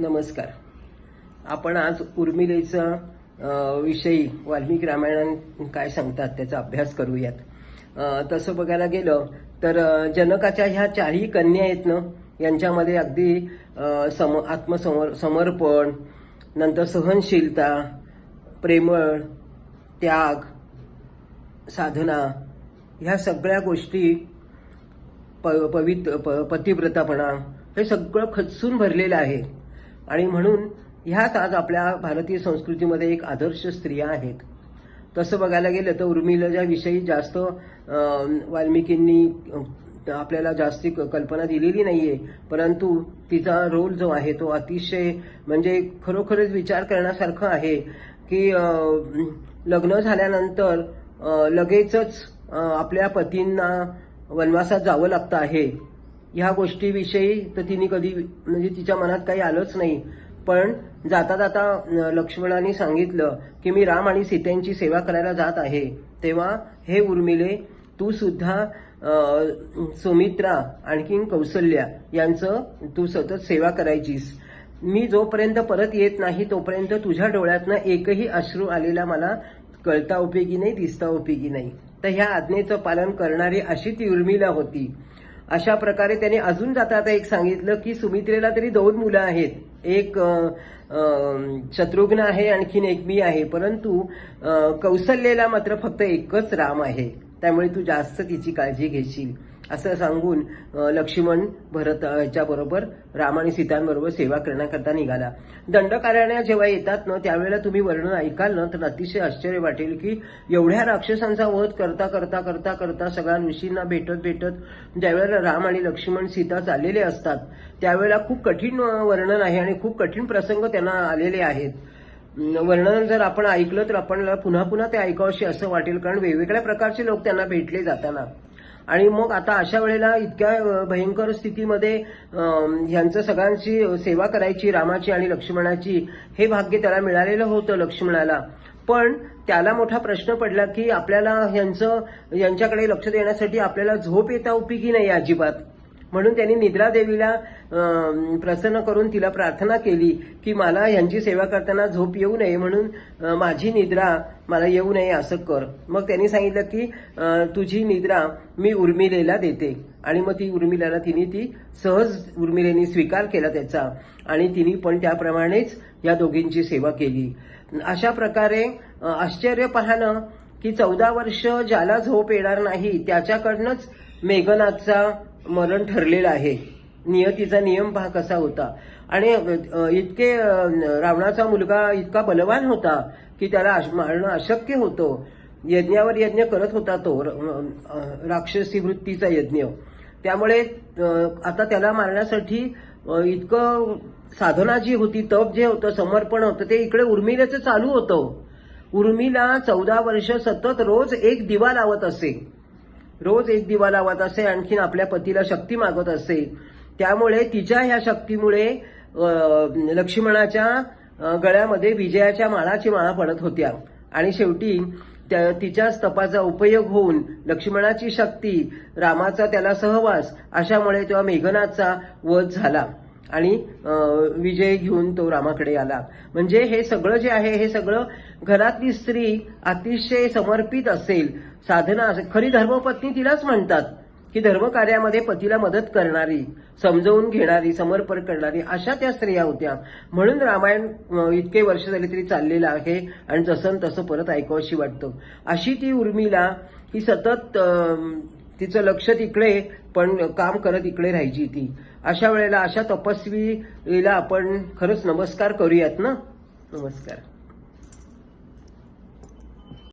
नमस्कार. आपण आज उर्मिलेचा विषयी वाल्मिक रामायण काय सांगतात त्याचा अभ्यास करूयात. तसं बघायला गेलं तर जनकाच्या ह्या चारही कन्या आहेत ना यांच्यामध्ये अगदी सम आत्मसमर समर्पण नंतर सहनशीलता प्रेमळ त्याग साधना ह्या सगळ्या गोष्टी प पवित्र प पतिव्रतापणा हे सगळं खचून भरलेलं आहे. आणि म्हणून ह्याच आज आपल्या भारतीय संस्कृतीमध्ये एक आदर्श स्त्रिया आहेत. तसं बघायला गेलं तर उर्मिलाच्याविषयी जास्त वाल्मिकींनी आपल्याला जास्ती क- कल्पना दिलेली नाहीये. परंतु तिचा रोल जो आहे तो अतिशय म्हणजे खरोखरच विचार करण्यासारखं आहे की लग्न झाल्यानंतर लगेचच आपल्या पतींना वनवासात जावं लागतं आहे. ह्या गोष्टीविषयी तर तिने कधी म्हणजे तिच्या मनात काही आलंच नाही. पण जाता जाता लक्ष्मणाने सांगितलं की मी राम आणि सीतेंची सेवा करायला जात आहे. तेव्हा हे उर्मिले तू सुद्धा सुमित्रा आणखीन कौसल्या यांचं तू सतत सेवा करायचीस. मी जोपर्यंत परत येत नाही तोपर्यंत तुझ्या डोळ्यातनं एकही अश्रू आलेला मला कळता उपयोगी नाही दिसता उपयोगी नाही. तर ह्या आज्ञेचं पालन करणारी अशी ती उर्मिला होती. अशा प्रकारे त्याने अजून जाता आता एक सांगितलं की सुमित्रेला तरी दोन मुलं आहेत. एक शत्रुघ्न आहे आणखीन एक मी आहे. परंतु अं, कौसल्येला मात्र फक्त एकच राम आहे. त्यामुळे तू जास्त तिची काळजी घेशील. असं सांगून लक्ष्मण भरत बरोबर राम आणि सीतांबरोबर सेवा करण्याकरता निघाला. दंडकारण्या जेव्हा येतात ना त्यावेळेला तुम्ही वर्णन ऐकाल ना तर अतिशय आश्चर्य वाटेल की एवढ्या राक्षसांचा वध करता करता करता करता सगळ्या ऋषींना भेटत भेटत ज्यावेळेला राम आणि लक्ष्मण सीता चाललेले असतात त्यावेळेला खूप कठीण वर्णन आहे आणि खूप कठीण प्रसंग त्यांना आलेले आहेत. वर्णन जर आपण ऐकलं तर आपल्याला पुन्हा पुन्हा ते ऐकावशी असं वाटेल कारण वेगवेगळ्या प्रकारचे लोक त्यांना भेटले जाताना. आणि मग आता अशा वेळेला इतक्या भयंकर स्थितीमध्ये अम, ह्यांचं सगळ्यांची सेवा करायची रामाची आणि लक्ष्मणाची हे भाग्य त्याला मिळालेलं होतं लक्ष्मणाला. पण त्याला मोठा प्रश्न पडला की आपल्याला ह्यांचं यांच्याकडे लक्ष देण्यासाठी आपल्याला झोप येता उपयोगी नाही अजिबात. म्हणून त्यांनी निद्रा देवीला प्रसन्न करून तिला प्रार्थना केली की मला यांची सेवा करताना झोप येऊ नये म्हणून माझी निद्रा मला येऊ नये असं कर. मग त्यांनी सांगितलं की तुझी निद्रा मी उर्मिलेला देते. आणि मग ती उर्मिलाला तिने ती सहज उर्मिलेने स्वीकार केला त्याचा. आणि तिने पण त्याप्रमाणेच या दोघींची सेवा केली. अशा प्रकारे आश्चर्य पाहणं की चौदा वर्ष ज्याला झोप येणार नाही त्याच्याकडनंच मेघनाथचा मरण ठरलेला आहे. नियतीचा नियम पहा कसा होता. आणि इतके रावणाचा मुलगा इतका बलवान होता की त्याला अश- मारणं अशक्य होतं. यज्ञावर यज्ञ करत होता तो र- राक्षसी वृत्तीचा यज्ञ. त्यामुळे आता त्याला मारण्यासाठी इतकं साधना जी होती तप जे होतं समर्पण होतं ते इकडे उर्मिलेचं चालू होतं. उर्मिला चौदा वर्ष सतत रोज एक दिवा लावत असे. रोज एक दिवा लावत असे आणखीन आपल्या पतीला शक्ती मागत असे. त्यामुळे तिच्या ह्या शक्तीमुळे लक्ष्मणाच्या गळ्यामध्ये विजयाच्या माळाची माळा पडत होत्या. आणि शेवटी त्या तिच्याच तपाचा उपयोग होऊन लक्ष्मणाची शक्ती रामाचा त्याला सहवास अशामुळे तेव्हा मेघनाथचा वध झाला. आणि विजय घेऊन तो रामाकडे आला. म्हणजे हे सगळं जे आहे हे सगळं घरातली स्त्री अतिशय समर्पित असेल. साधना असेल खरी धर्मपत्नी तिलाच म्हणतात. की धर्मकार्यामध्ये पतीला मदत करणारी समजवून घेणारी समर्पण करणारी अशा त्या स्त्रिया होत्या. म्हणून रामायण इतके वर्ष झाले तरी चाललेलं आहे आणि जसं तसं परत ऐकावशी वाटतं. अशी ती उर्मिला ही सतत तिचं लक्ष तिकडे पण काम करत इकडे राहायची ती. अशा वेळेला अशा तपस्वीला आपण खरंच नमस्कार करूयात ना? नमस्कार.